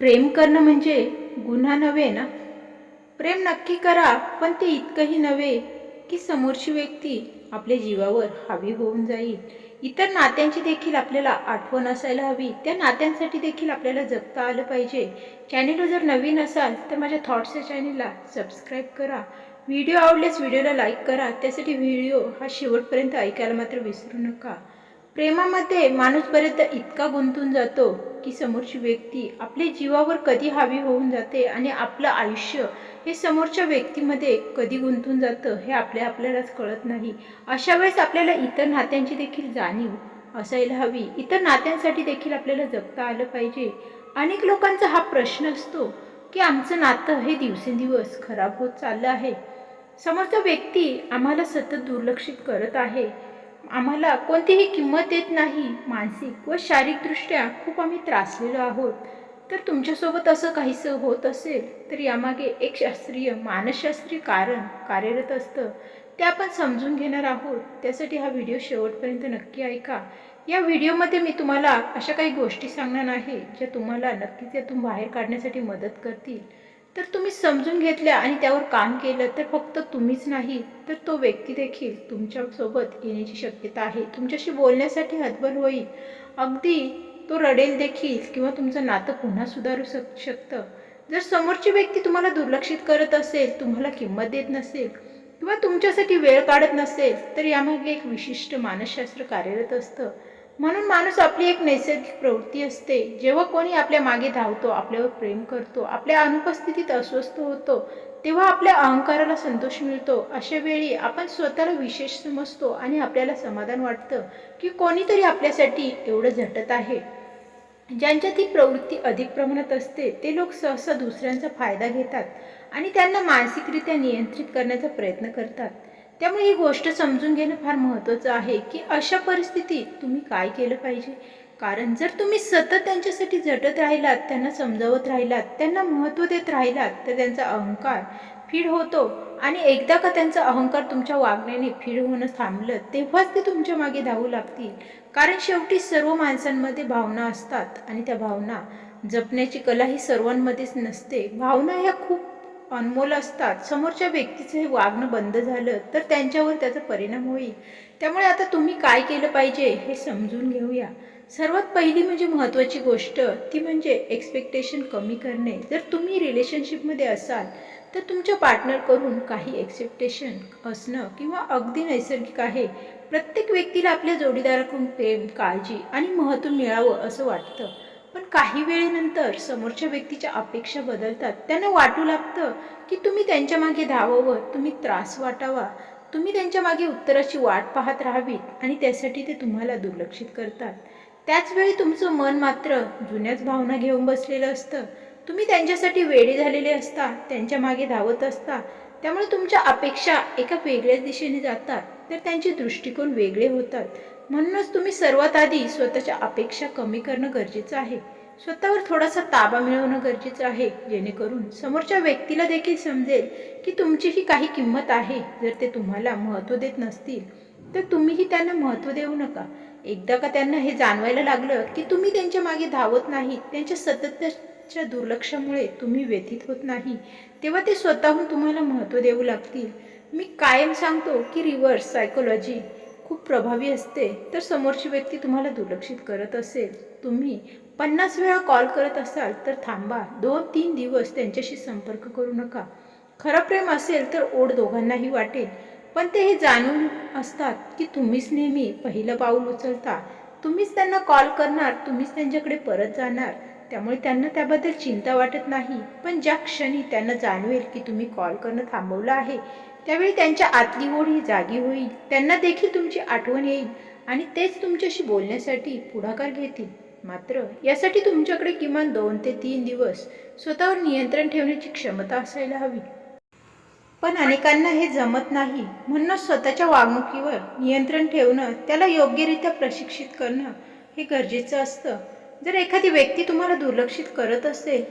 प्रेम करणं म्हणजे गुन्हा नव्हे ना? प्रेम नक्की करा पण ते इतकंही नव्हे की समोरची व्यक्ती आपल्या जीवावर हवी होऊन जाईल. इतर नात्यांची देखील आपल्याला आठवण असायला हवी. त्या नात्यांसाठी देखील आपल्याला जगता आलं पाहिजे. चॅनेलवर जर नवीन असाल तर माझ्या थॉट्स या चॅनेलला सबस्क्राईब करा. व्हिडिओ आवडल्यास व्हिडिओला लाईक करा. त्यासाठी व्हिडिओ हा शेवटपर्यंत ऐकायला मात्र विसरू नका. प्रेमामध्ये माणूस बरेचदा इतका गुंतून जातो. की समोरची व्यक्ती आपल्या जीवावर कधी हावी होऊन जाते आणि आपलं आयुष्य हे समोरच्या व्यक्तीमध्ये कधी गुंतून जातं हे आपल्या आपल्यालाच कळत नाही. अशा वेळेस आपल्याला इतर नात्यांची देखील जाणीव असायला हवी. इतर नात्यांसाठी देखील आपल्याला जगता आलं पाहिजे. अनेक लोकांचा हा प्रश्न असतो की आमचं नातं हे दिवसेंदिवस खराब होत चाललं आहे. समोरचा व्यक्ती आम्हाला सतत दुर्लक्षित करत आहे. आम्हाला कोणतीही किंमत येत नाही मानसिक व शारीरिकदृष्ट्या खूप आम्ही त्रासलेलो आहोत. तर तुमच्यासोबत असं काहीसं होत असेल तर यामागे एक शास्त्रीय मानसशास्त्रीय कारण कार्यरत असतं. ते आपण समजून घेणार आहोत. त्यासाठी हा व्हिडिओ शेवटपर्यंत नक्की ऐका. या व्हिडिओमध्ये मी तुम्हाला अशा काही गोष्टी सांगणार आहे ज्या तुम्हाला नक्कीच यातून बाहेर काढण्यासाठी मदत करतील. तर तुम्ही समजून घेतल्या आणि त्यावर काम केलं तर फक्त तुम्हीच नाही तर तो व्यक्ती देखील तुमच्यासोबत येण्याची शक्यता आहे. तुमच्याशी बोलण्यासाठी हतबल होईल. अगदी तो रडेल देखील किंवा तुमचं नातं पुन्हा सुधारू शक शकतं. जर समोरची व्यक्ती तुम्हाला दुर्लक्षित करत असेल तुम्हाला किंमत देत नसेल किंवा तुमच्यासाठी वेळ काढत नसेल तर यामागे एक विशिष्ट मानसशास्त्र कार्यरत असतं. म्हणून माणूस आपली एक नैसर्गिक प्रवृत्ती असते. जेव्हा कोणी आपल्या मागे धावतो आपल्यावर प्रेम करतो आपल्या अनुपस्थितीत अस्वस्थ होतो तेव्हा आपल्या अहंकाराला संतोष मिळतो. अशा वेळी आपण स्वतःला विशेष समजतो आणि आपल्याला समाधान वाटतं की कोणीतरी आपल्यासाठी एवढं झटत आहे. ज्यांच्यात ती प्रवृत्ती अधिक प्रमाणात असते ते लोक सहसा दुसऱ्यांचा फायदा घेतात आणि त्यांना मानसिकरित्या नियंत्रित करण्याचा प्रयत्न करतात. त्यामुळे ही गोष्ट समजून घेणं फार महत्त्वाचं आहे की अशा परिस्थितीत तुम्ही काय केलं पाहिजे? कारण जर तुम्ही सतत त्यांच्यासाठी झटत राहिलात त्यांना समजावत राहिलात त्यांना महत्त्व देत राहिलात तर त्यांचा अहंकार फीड होतो आणि एकदा का त्यांचा अहंकार तुमच्या वागण्याने फीड होणं थांबलं तेव्हाच ते तुमच्या मागे धावू लागतील. कारण शेवटी सर्व माणसांमध्ये भावना असतात आणि त्या भावना जपण्याची कला ही सर्वांमध्येच नसते. भावना ह्या खूप अनमोल असतात. समोरच्या व्यक्तीचं हे वागणं बंद झालं तर त्यांच्यावर त्याचा परिणाम होईल. त्यामुळे आता तुम्ही काय केलं पाहिजे हे समजून घेऊया. सर्वात पहिली म्हणजे महत्त्वाची गोष्ट ती म्हणजे एक्सपेक्टेशन कमी करणे. जर तुम्ही रिलेशनशिपमध्ये असाल तर तुमच्या पार्टनरकडून काही एक्सेप्टेशन असणं किंवा अगदी नैसर्गिक आहे. प्रत्येक व्यक्तीला आपल्या जोडीदाराकडून प्रेम काळजी आणि महत्त्व मिळावं असं वाटतं. पण काही वेळेनंतर समोरच्या व्यक्तीच्या अपेक्षा बदलतात. त्यांना वाटू लागतं की तुम्ही त्यांच्या मागे धावावं तुम्ही त्रास वाटावा. तुम्ही त्यांच्या मागे उत्तराची वाट पाहत राहावीत आणि त्यासाठी ते तुम्हाला दुर्लक्षित करतात. त्याचवेळी तुमचं मन मात्र जुन्याच भावना घेऊन बसलेलं असतं. तुम्ही त्यांच्यासाठी वेळे झालेले असता त्यांच्या मागे धावत असता. त्यामुळे तुमच्या अपेक्षा एका वेगळ्याच दिशेने जातात. तर त्यांचे दृष्टिकोन वेगळे होतात. म्हणूनच तुम्ही सर्वात आधी स्वतःच्या अपेक्षा कमी करणं गरजेचं आहे. स्वतःवर थोडासा ताबा मिळवणं गरजेचं आहे जेणेकरून समोरच्या व्यक्तीला देखील समजेल की तुमचीही काही किंमत आहे. जर ते तुम्हाला महत्त्व देत नसतील तर तुम्हीही त्यांना महत्त्व देऊ नका. एकदा का त्यांना हे जाणवायला लागलं की तुम्ही त्यांच्या मागे धावत नाही त्यांच्या सततच्या दुर्लक्षामुळे तुम्ही व्यथित होत नाही तेव्हा ते स्वतःहून तुम्हाला महत्त्व देऊ लागतील. मी कायम सांगतो की रिव्हर्स सायकोलॉजी खूप प्रभावी असते तर समोरची व्यक्ती तुम्हाला दुर्लक्षित करत असेल. तुम्ही पन्नास वेळा कॉल करत असाल तर थांबा. दोन तीन दिवस त्यांच्याशी संपर्क करू नका. खरं प्रेम असेल तर ओढ दोघांनाही वाटेल. पण ते हे जाणून असतात की तुम्हीच नेहमी पहिलं पाऊल उचलता. तुम्हीच त्यांना कॉल करणार तुम्हीच त्यांच्याकडे परत जाणार. त्यामुळे त्यांना त्याबद्दल चिंता वाटत नाही. पण ज्या क्षणी त्यांना जाणवेल की तुम्ही कॉल करणं थांबवलं आहे त्यावेळी त्यांच्या आतली ओढ ही जागी होईल. त्यांना देखील तुमची आठवण येईल आणि तेच तुमच्याशी बोलण्यासाठी पुढाकार घेतील. मात्र यासाठी तुमच्याकडे किमान दोन ते तीन दिवस स्वतःवर नियंत्रण ठेवण्याची क्षमता असायला हवी. पण अनेकांना हे जमत नाही. म्हणूनच स्वतःच्या वागणुकीवर नियंत्रण ठेवणं त्याला योग्यरित्या प्रशिक्षित करणं हे गरजेचं असतं. जर एखादी व्यक्ती तुम्हाला दुर्लक्षित करत असेल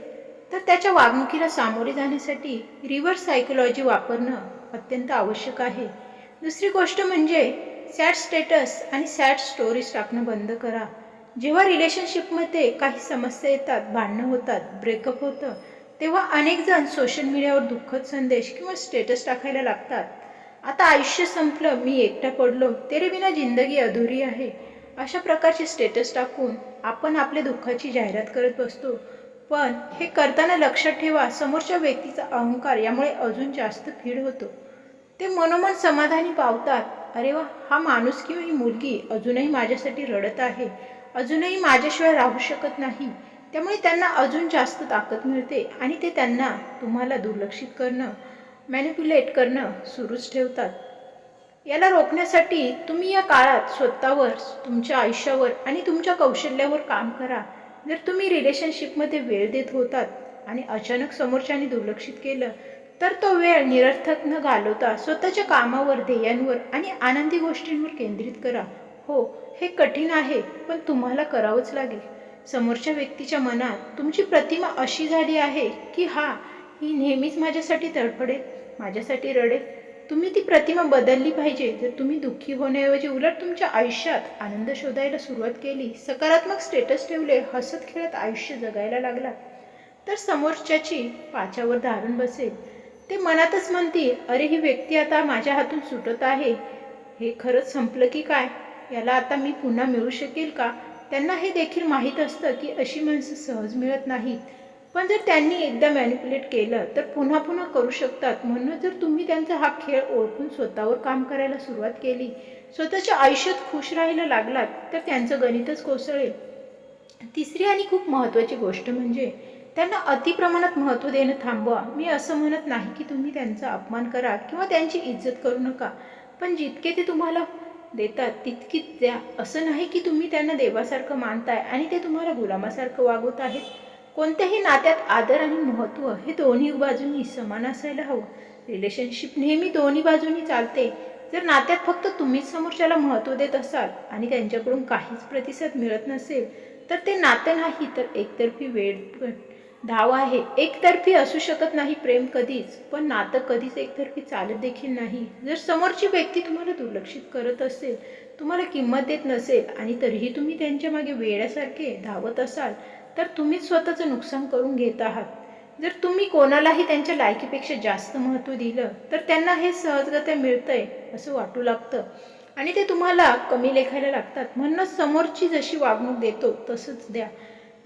तर त्याच्या वागणुकीला सामोरे जाण्यासाठी रिव्हर्स सायकोलॉजी वापरणं अत्यंत आवश्यक आहे. दुसरी गोष्ट म्हणजे सॅड स्टेटस आणि सॅड स्टोरीज टाकणं बंद करा. जेव्हा रिलेशनशिपमध्ये काही समस्या येतात भांडणं होतात ब्रेकअप होतं तेव्हा अनेक जण सोशल मीडियावर दुःखद संदेश किंवा स्टेटस टाकायला लागतात. आता आयुष्य संपलं मी एकटा पडलो तेरे बिना जिंदगी अधुरी आहे. अशा प्रकारचे स्टेटस टाकून आपण आपल्या दुःखाची जाहिरात करत बसतो. पण हे करताना लक्षात ठेवा समोरच्या व्यक्तीचा अहंकार यामुळे अजून जास्त फीड होतो. ते मनोमन समाधानी पावतात. अरे वा हा माणूस किंवा ही मुलगी अजूनही माझ्यासाठी रडत आहे. अजूनही माझ्याशिवाय राहू शकत नाही. त्यामुळे त्यांना अजून जास्त ताकद मिळते आणि ते त्यांना तुम्हाला दुर्लक्षित करणं मॅनिप्युलेट करणं सुरूच ठेवतात. याला रोखण्यासाठी तुम्ही या काळात स्वतःवर तुमच्या आयुष्यावर आणि तुमच्या कौशल्यावर काम करा. जर तुम्ही रिलेशनशिपमध्ये वेळ देत होतात आणि अचानक समोरच्याने दुर्लक्षित केलं तर तो वेळ निरर्थक न घालवता स्वतःच्या कामावर ध्येयांवर आणि आनंदी गोष्टींवर केंद्रित करा. हो हे कठीण आहे पण तुम्हाला करावंच लागेल. समोरच्या व्यक्तीच्या मनात तुमची प्रतिमा अशी झाली आहे की हा ही नेहमीच माझ्यासाठी तडफडेल माझ्यासाठी रडेल. तुम्ही ती प्रतिमा बदलली पाहिजे. जर तुम्ही दुःखी होण्याऐवजी उलट तुमच्या आयुष्यात आनंद शोधायला सुरुवात केली सकारात्मक स्टेटस ठेवले हसत खेळत आयुष्य जगायला लागला तर समोरच्याची पाच्यावर धारण बसेल. ते मनातच म्हणतील अरे ही व्यक्ती आता माझ्या हातून सुटत आहे. हे खरंच संपलं की काय? याला आता मी पुन्हा मिळू शकेल का? त्यांना हे देखील माहीत असतं की अशी माणसं सहज मिळत नाहीत. पण जर त्यांनी एकदा मॅनिप्युलेट केलं तर पुन्हा पुन्हा करू शकतात. म्हणून जर तुम्ही त्यांचा हा खेळ ओळखून स्वतःवर काम करायला सुरुवात केली स्वतःच्या आयुष्यात खुश राहायला लागलात तर त्यांचं गणितच कोसळेल. तिसरी आणि खूप महत्त्वाची गोष्ट म्हणजे त्यांना अतिप्रमाणात महत्त्व देणं थांबवा. मी असं म्हणत नाही की तुम्ही त्यांचा अपमान करा किंवा त्यांची इज्जत करू नका. पण जितके ते तुम्हाला देतात तितकीच द्या असं नाही की तुम्ही त्यांना देवासारखं मानताय आणि ते तुम्हाला गुलामासारखं वागवत आहेत. कोणत्याही नात्यात आदर आणि महत्त्व हे दोन्ही बाजूंनी समान असायला हवं. रिलेशनशिप नेहमी दोन्ही बाजूंनी चालते. जर नात्यात फक्त तुम्हीच समोरच्याला महत्त्व देत असाल आणि त्यांच्याकडून काहीच प्रतिसाद मिळत नसेल तर ते नातं नाही तर एकतर्फी वेळ धाव आहे. एकतर्फी असू शकत नाही प्रेम कधीच पण नातं कधीच एकतर्फी चालत देखील नाही. जर समोरची व्यक्ती तुम्हाला दुर्लक्षित करत असेल तुम्हाला किंमत देत नसेल आणि तरीही तुम्ही त्यांच्या मागे वेड्यासारखे धावत असाल तर तुम्हीच स्वतःचं नुकसान करून घेत आहात. जर तुम्ही कोणालाही त्यांच्या लायकीपेक्षा जास्त महत्त्व दिलं तर त्यांना हे सहजगत्या मिळतंय असं वाटू लागतं. आणि ते तुम्हाला कमी लेखायला लागतात. म्हणूनच समोरची जशी वागणूक देतो तसंच द्या.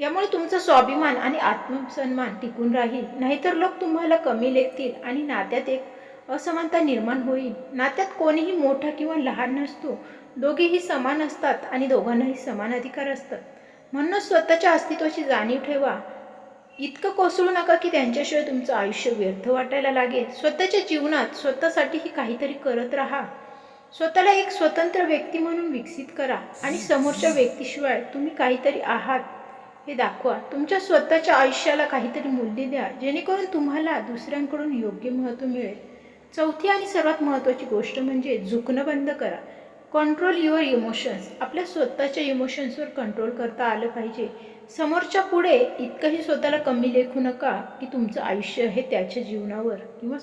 यामुळे तुमचा स्वाभिमान आणि आत्मसन्मान टिकून राहील. नाहीतर लोक तुम्हाला कमी लेखतील आणि नात्यात एक असमानता निर्माण होईल. नात्यात कोणीही मोठा किंवा लहान नसतो. दोघेही समान असतात आणि दोघांनाही समान अधिकार असतात. म्हणूनच स्वतःच्या अस्तित्वाची जाणीव ठेवा. इतकं कोसळू नका की त्यांच्याशिवाय तुमचं आयुष्य व्यर्थ वाटायला लागेल. स्वतःच्या जीवनात स्वतःसाठीही काहीतरी करत राहा. स्वतःला एक स्वतंत्र व्यक्ती म्हणून विकसित करा आणि समोरच्या व्यक्तीशिवाय तुम्ही काहीतरी आहात. हे दाखवा. तुमच्या स्वतःच्या आयुष्याला काहीतरी मूल्य द्या जेणेकरून तुम्हाला दुसऱ्यांकडून योग्य महत्त्व मिळेल. चौथी आणि सर्वात महत्त्वाची गोष्ट म्हणजे झुकणं बंद करा. कंट्रोल युअर इमोशन्स आपल्या स्वतःच्या इमोशन्सवर कंट्रोल करता आलं पाहिजे. समोरच्या पुढे इतकंही स्वतःला कमी लेखू नका की तुमचं आयुष्य हे त्याच्या जीवनावर किंवा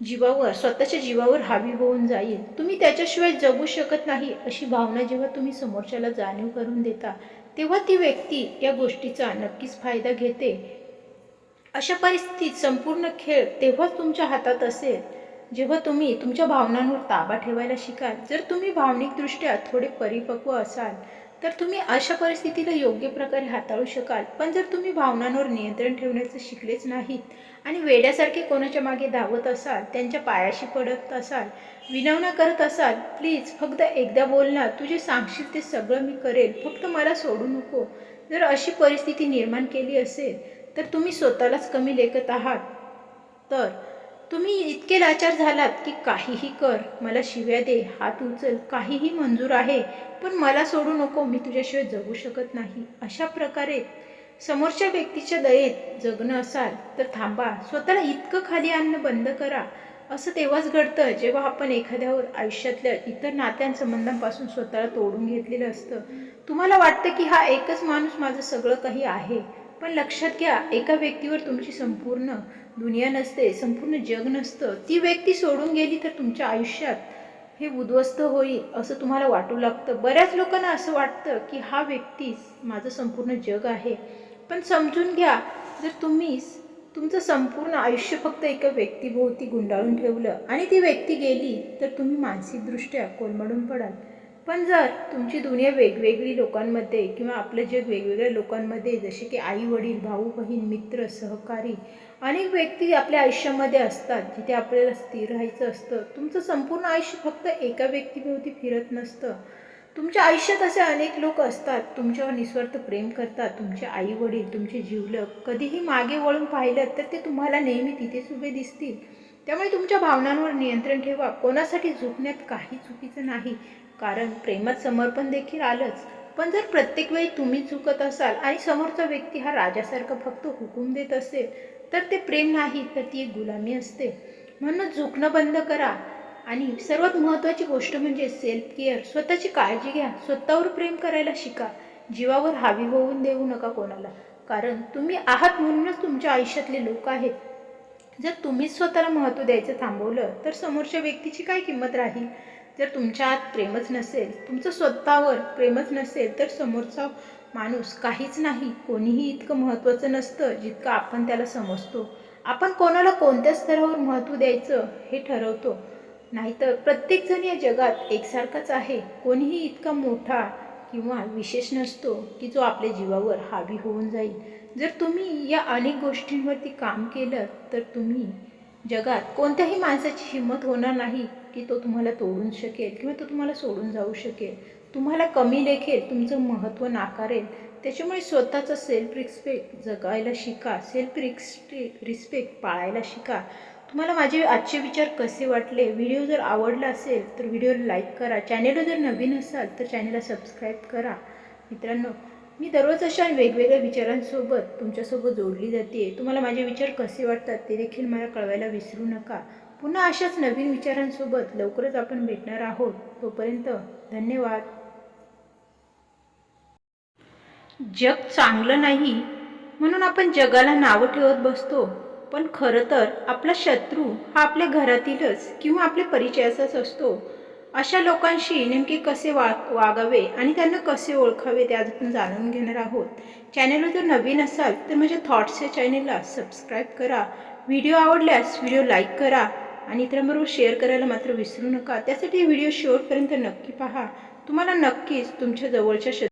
जीवावर स्वतःच्या जीवावर हावी होऊन जाईल. तुम्ही त्याच्याशिवाय जगू शकत नाही अशी भावना जेव्हा तुम्ही समोरच्याला जाणीव करून देता तेव्हा ती व्यक्ती या गोष्टीचा नक्कीच फायदा घेते. अशा परिस्थितीत संपूर्ण खेळ तेव्हाच तुमच्या हातात असेल जेव्हा तुम्ही तुमच्या भावनांवर ताबा ठेवायला शिकाल. जर तुम्ही भावनिकदृष्ट्या थोडे परिपक्व असाल तर तुम्ही अशा परिस्थितीला योग्य प्रकारे हाताळू शकाल. पण जर तुम्ही भावनांवर नियंत्रण ठेवण्याचं शिकलेच नाहीत आणि वेड्यासारखे कोणाच्या मागे धावत असाल त्यांच्या पायाशी पडत असाल विनवणा करत असाल प्लीज फक्त एकदा बोल ना तुझे सांगशील ते सगळं मी करेल फक्त मला सोडू नको. जर अशी परिस्थिती निर्माण केली असेल तर तुम्ही स्वतःलाच कमी लेखत आहात. तर तुम्ही इतके लाचार झालात की काहीही कर मला शिव्या दे हात उचल काहीही मंजूर आहे पण मला सोडू नको मी तुझ्याशिवाय जगू शकत नाही. अशा प्रकारे समोरच्या व्यक्तीच्या दयेत जगणं असाल तर थांबा स्वतःला इतकं खाली आणणं बंद करा. असं तेव्हाच घडतं जेव्हा आपण एखाद्यावर आयुष्यातल्या इतर नात्यांसंबंधांपासून स्वतःला तोडून घेतलेलं असतं. तुम्हाला वाटतं की हा एकच माणूस माझं सगळं काही आहे पण लक्षात घ्या एका व्यक्तीवर तुमची संपूर्ण दुनिया नसते संपूर्ण जग नसतं. ती व्यक्ती सोडून गेली तर तुमच्या आयुष्यात हे उद्ध्वस्त होईल असं तुम्हाला वाटू लागतं. बऱ्याच लोकांना असं वाटतं की हा व्यक्तीच माझं संपूर्ण जग आहे. पण समजून घ्या जर तुम्ही तुमचं संपूर्ण आयुष्य फक्त एका व्यक्तीभोवती गुंडाळून ठेवलं आणि ती व्यक्ती गेली तर तुम्ही मानसिकदृष्ट्या कोलमडून पडाल. पण जर तुमची दुनिया वेगवेगळी लोकांमध्ये किंवा आपलं जग वेगवेगळ्या लोकांमध्ये जसे की आई वडील भाऊ बहीण मित्र सहकारी अनेक व्यक्ती आपल्या आयुष्यामध्ये असतात जिथे आपल्याला स्थिर राहायचं असतं. तुमचं संपूर्ण आयुष्य फक्त एका व्यक्तीभोवती फिरत नसतं. तुमच्या आयुष्यात असे अनेक लोक असतात तुमच्यावर निस्वार्थ प्रेम करतात तुमचे आई वडील तुमचे जीवलक कधीही मागे वळून पाहिलं तर ते तुम्हाला नेहमी तिथेच उभे दिसतील. त्यामुळे तुमच्या भावनांवर नियंत्रण ठेवा. कोणासाठी झुकण्यात काही चुकीचं नाही कारण प्रेमात समर्पण देखील आलंच. पण जर प्रत्येक वेळी तुम्ही चुकत असाल आणि समोरचा व्यक्ती हा राजासारखा फक्त हुकूम देत असेल तर ते प्रेम नाही तर ती एक गुलामी असते. म्हणून झुकणं बंद करा. आणि सर्वात महत्त्वाची गोष्ट म्हणजे सेल्फ केअर स्वतःची काळजी घ्या. स्वतःवर प्रेम करायला शिका. जीवावर हावी होऊन देऊ नका कोणाला. कारण तुम्ही आहात म्हणूनच तुमच्या आयुष्यातले लोक आहेत. जर तुम्हीच स्वतःला महत्त्व द्यायचं थांबवलं तर समोरच्या व्यक्तीची काय किंमत राहील? जर तुमच्या आत प्रेमच नसेल तुमचं स्वतःवर प्रेमच नसेल तर समोरचा माणूस काहीच नाही कोणीही इतकं महत्त्वाचं नसतं जितकं आपण त्याला समजतो. आपण कोणाला कोणत्या स्तरावर महत्त्व द्यायचं हे ठरवतो. नाहीतर प्रत्येकजण या जगात एकसारखाच आहे. कोणीही इतका मोठा किंवा विशेष नसतो की जो आपल्या जीवावर हावी होऊन जाईल. जर तुम्ही या अनेक गोष्टींवरती काम केलं तर तुम्ही जगात कोणत्याही माणसाची हिंमत होणार नाही की तो तुम्हाला तोडून शकेल किंवा तो तुम्हाला सोडून जाऊ शकेल. तुम्हाला कमी लेखेल तुमचं महत्त्व नाकारेल. त्याच्यामुळे स्वतःचा सेल्फ रिस्पेक्ट जगायला शिका. सेल्फ रिस्पे रिस्पेक्ट पाळायला शिका. तुम्हाला माझे आजचे विचार कसे वाटले? व्हिडिओ जर आवडला असेल तर व्हिडिओला लाईक करा. चॅनेलवर जर नवीन असाल तर चॅनेलला सबस्क्राईब करा. मित्रांनो मी दररोज अशा वेगवेगळ्या विचारांसोबत तुमच्यासोबत जोडली जाते तुम्हाला माझे विचार कसे वाटतात ते देखील मला कळवायला विसरू नका. पुन्हा अशाच नवीन विचारांसोबत लवकरच आपण भेटणार आहोत. तोपर्यंत धन्यवाद. जग चांगलं नाही म्हणून आपण जगाला नावं ठेवत बसतो. पण खरं तर आपला शत्रू हा आपल्या घरातीलच किंवा आपल्या परिचयाचाच असतो. अशा लोकांशी नेमके कसे वा वागावे आणि त्यांना कसे ओळखावे ते आज आपण जाणून घेणार आहोत. चॅनलवर जर नवीन असाल तर माझ्या थॉट्स या चॅनेलला सबस्क्राईब करा. व्हिडिओ आवडल्यास व्हिडिओ लाईक करा आणि इतरांबरोबर शेअर करायला मात्र विसरू नका. त्यासाठी व्हिडिओ शेवटपर्यंत नक्की पहा. तुम्हाला नक्कीच तुमच्या जवळच्या